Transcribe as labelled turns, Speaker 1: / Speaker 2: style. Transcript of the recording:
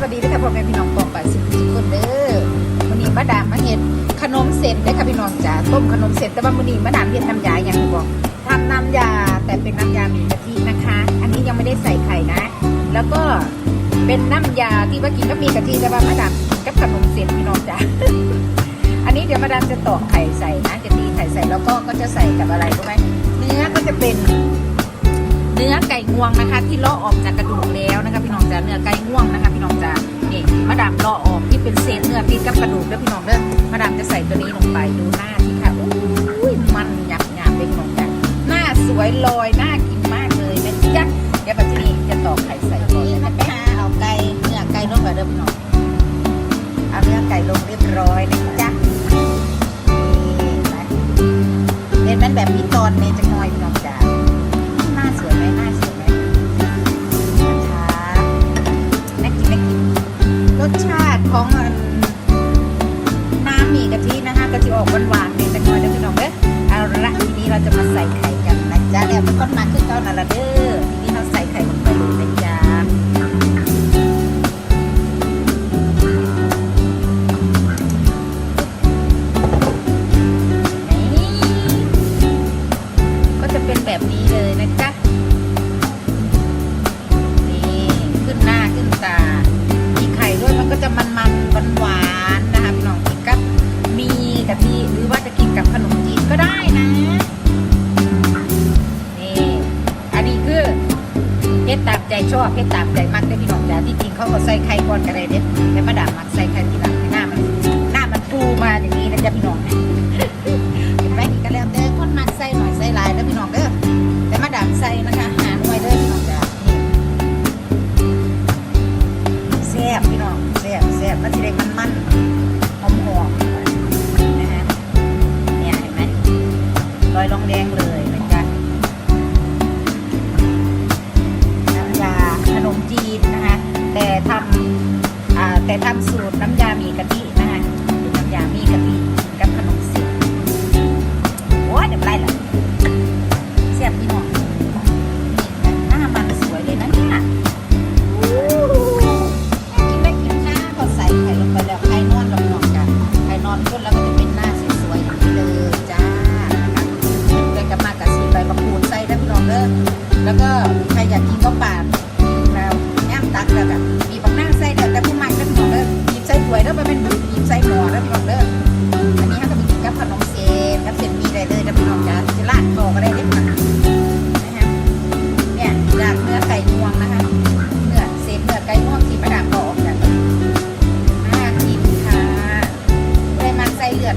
Speaker 1: สวัสดีด้วยค่ะพ่อแม่พี่น้องปองป่าสิบทุกคนเด้อวันนี้มาดามมาเห็ดขนมเส้นได้ค่ะพี่น้องจ๋าต้มขนมเส้นแต่ว่าวันนี้มาดามเห็ดน้ำยาอย่างที่บอกทำน้ำยาแต่เป็นน้ำยาหมี่กะทินะคะ อันนี้ยังไม่ได้ใส่ไข่นะ แล้วก็เป็นน้ำยาที่ว่ากินก็มีกะทิแต่ว่ามาดามกินกับขนมเส้นพี่น้องจ๋าอันนี้เดี๋ยวมาดามจะตอกไข่ใส่นะจะตีไข่ใส่แล้วก็ก็จะใส่กับอะไรรู้ไหมเนื้อก็จะเป็น เนื้อไก่งวงนะคะ ที่เลาะออกจากกระดูกแล้วนะคะ จ๋าเนื้อไก่งวงนะคะ พี่น้องจ๋านี่มาดามเลาะออกที่เป็นเศษเนื้อติดกับกระดูกแล้วพี่น้องเด้อมาดามจะใส่ตัวนี้ลงไปดูหน้าที่ค่ะอุ้ยมันหยับหยับเป็นพี่น้องจ๋าหน้าสวยลอยน่ากินมากเลยนะจ๊ะเดี๋ยวปัจจุบันจะตอกไข่ใส่ก่อน
Speaker 2: นี่
Speaker 1: นะ
Speaker 2: นะคะคะเอาไก่เนื้อไก่ลงไปเด้อพี่น้อง
Speaker 1: เอาเนื้อไก่ลงเรียบร้อยนะจ๊ะนี่นะเห็นมันแบบมีตอนเนจะน้อยพี่น้องจ๋าห ออกหวานๆนิดจังหน่อยเด้อพี่น้องเด้อเอาละทีนี้เราจะมาใส่ไข่กันนะจ๊ะแล้วมันก็มาขึ้นเก้านั่นละเด้อทีนี้เราใส่ไข่ลงไปเลยนะจ๊ะนี่ก็จะเป็นแบบนี้เลยนะจ๊ะ เพชรตามใจชอบเพชรตามใจมักได้พี่น้องจ๋าที่จริงเขาก็ใส่ไข่ก่อนก็ได้เด็ดแต่มาดามมักใส่ไข่ทีหลังหน้ามันหน้ามันฟูมาอย่างนี้นะจ๊ะพี่น้องเห็นไหมนี่ก็แล้วแต่คนมักใส่หน่อยใส่หลายแล้วพี่น้องเด้อแต่มาดามใส่นะคะหาหน่วยเด้อพี่น้องจ๋าแซ่บพี่น้องแซ่บแซ่บแล้วทีเด็กมันมันหอมหอมนะฮะเนี่ยเห็นไหมรอยรองแดงเลย ทำสูตรน้ำยามีกะทินะคะน้ำยามีกะทิกับขนมจีนโอ้ยเดี๋ยวไรล่ะแซ่บพี่น้องหน้ามันสวยเลยนะเนี่ยกินได้กินข้าวก็ใส่ไข่ลงไปแล้วไข่นอนลงนองกันไข่นอนขึ้นแล้วก็จะเป็นหน้าสวยๆอย่างนี้เลยจ้านะคะเด็กกับมากระสีใบมะกรูดใส่ได้พี่น้องเด้อแล้วก็ใครอยากกินก็ปาด ถ้วยแล้วไปเป็นหยิบใส่หม้อแล้วพี่น้องเด้ออันนี้เขาก็ไปกินกับขนมเส้นกับเส้นมีได้เลยนะพี่น้องจ้าจะราดคอก็ได้เด็ดมานะฮะเนี่ยจากเนื้อไก่งวงนะคะเนื้อเศษเนื้อไก่งวงที่มาดามบอกจากน่ากินค่ะได้มันใส่เลือด